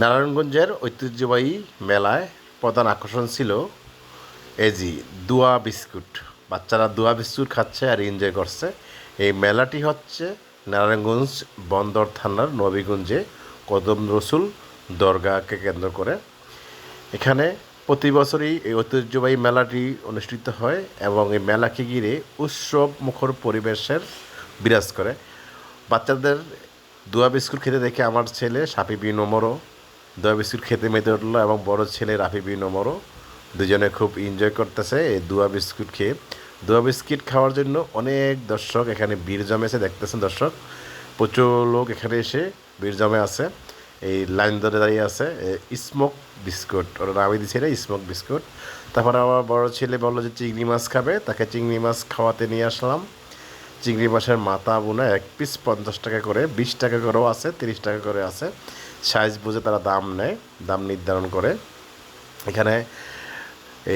নারায়ণগঞ্জের ঐতিহ্যবাহী মেলায় প্রধান আকর্ষণ ছিল এজি, দুয়া বিস্কুট। বাচ্চারা দুয়া বিস্কুট খাচ্ছে আর এনজয় করছে। এই মেলাটি হচ্ছে নারায়ণগঞ্জ বন্দর থানার নবীগঞ্জে কদম রসুল দরগাকে কেন্দ্র করে। এখানে প্রতি বছরই এই ঐতিহ্যবাহী মেলাটি অনুষ্ঠিত হয় এবং এই মেলাকে ঘিরে উৎসব মুখর পরিবেশের বিরাজ করে। বাচ্চাদের দুয়া বিস্কুট খেতে দেখে আমার ছেলে সাপি বি নম্বরও দোয়া বিস্কুট খেতে মেতে উঠল এবং বড় ছেলে রাফি বি নম্বরও দুজনে খুব এনজয় করতেছে এই দোয়া বিস্কুট খেয়ে। দোয়া বিস্কিট খাওয়ার জন্য অনেক দর্শক এখানে ভিড় জমেছে, দেখতেছেন দর্শক? প্রচুর লোক এখানে এসে ভিড় জমে আছে। এই লাইন ধরে দাঁড়িয়ে আছে স্মোক বিস্কুট। ওরা নামে দিচ্ছে এটা স্মোক বিস্কুট। তারপরে আমার বড় ছেলে বলল যে চিংড়ি মাছ খাবে, তাকে চিংড়ি মাছ খাওয়াতে নিয়ে আসলাম। চিংড়ি মাছের মাথা বোনা এক পিস পঞ্চাশ টাকা করে, বিশ টাকা করেও আছে, তিরিশ টাকা করে আছে। সাইজ বুঝে তারা দাম নেয়, দাম নির্ধারণ করে। এখানে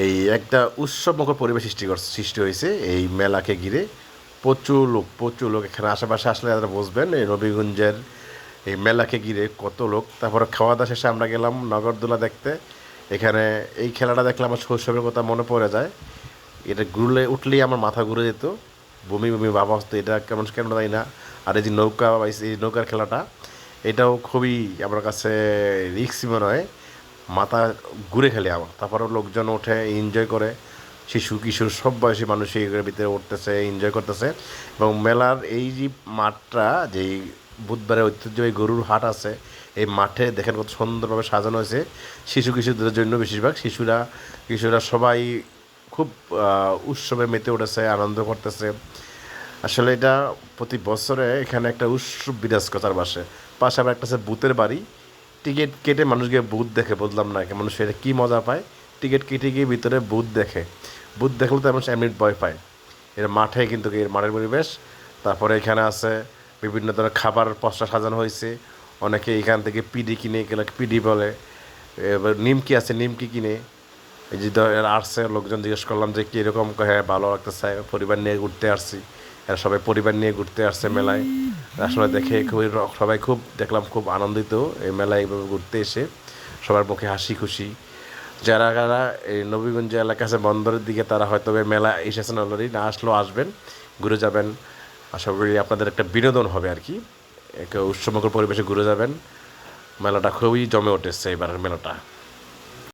এই একটা উৎসবমুখর পরিবেশ সৃষ্টি করছে সৃষ্টি হয়েছে এই মেলাকে ঘিরে। প্রচুর লোক প্রচুর লোক। এখানে আশেপাশে আসলে আপনারা বসবেন, এই রবিগঞ্জের এই মেলাকে ঘিরে কত লোক। তারপরে খাওয়া দাওয়া শেষে আমরা গেলাম নগরদোলা দেখতে। এখানে এই খেলাটা দেখলে আমার শৈশবের কথা মনে পড়ে যায়। এটা ঘুরলে উঠলেই আমার মাথা ঘুরে যেত। বমি বমি ভাব আসতো এটা কেমন কেন জানি না। আর এই যে নৌকা, এই নৌকার খেলাটা, এটাও খুবই আমার কাছে রিক্সি মনে হয়। মাথা ঘুরে খেলে আমার। তারপরে লোকজন ওঠে এনজয় করে। শিশু, কিশোর, সব বয়সী মানুষ এই ভিতরে উঠতেছে এনজয় করতেছে। এবং মেলার এই যে মাঠটা যেই বুধবারে ঐতিহ্যবাহী গরুর হাট আছে, এই মাঠে দেখেন কত সুন্দরভাবে সাজানো হয়েছে। শিশু, কিশোরদের জন্য বেশিরভাগ শিশুরা কিশোরা সবাই খুব উৎসবে মেতে উঠেছে, আনন্দ করতেছে। আসলে এটা প্রতি বছরে এখানে একটা উৎসব বিরাজ কথার বাসে পাশে। আবার একটা আছে বুথের বাড়ি। টিকিট কেটে মানুষ গিয়ে বুথ দেখে, বুঝলাম না মানুষ এটা কী মজা পায়। টিকিট কেটে গিয়ে ভিতরে বুথ দেখে। বুথ দেখলে তো মানুষ এমনি ভয় পায়। এর মাঠে কিন্তু এর মাঠের পরিবেশ। তারপরে এখানে আছে বিভিন্ন ধরনের খাবার পশা সাজানো হয়েছে। অনেকে এখান থেকে পিডি কিনে গেলে পিডি বলে। এবার নিমকি আছে, নিমকি কিনে। এই যে আসছে, লোকজন জিজ্ঞেস করলাম যে কীরকম হ্যাঁ ভালো লাগতেছে, পরিবার নিয়ে ঘুরতে আসছি। এরা সবাই পরিবার নিয়ে ঘুরতে আসছে মেলায়। আসলে দেখে খুবই সবাই খুব, দেখলাম খুব আনন্দিত এই মেলায় এইভাবে ঘুরতে এসে। সবার মুখে হাসি খুশি। যারা যারা এই নবীগঞ্জ এলাকা আছে, বন্দরের দিকে, তারা হয়তো মেলা এসেছেন অলরেডি না আসলেও আসবেন, ঘুরে যাবেন। আশা করি আপনাদের একটা বিনোদন হবে আর কি। এক উৎসবমুখর পরিবেশে ঘুরে যাবেন। মেলাটা খুবই জমে উঠেছে এবারের মেলাটা।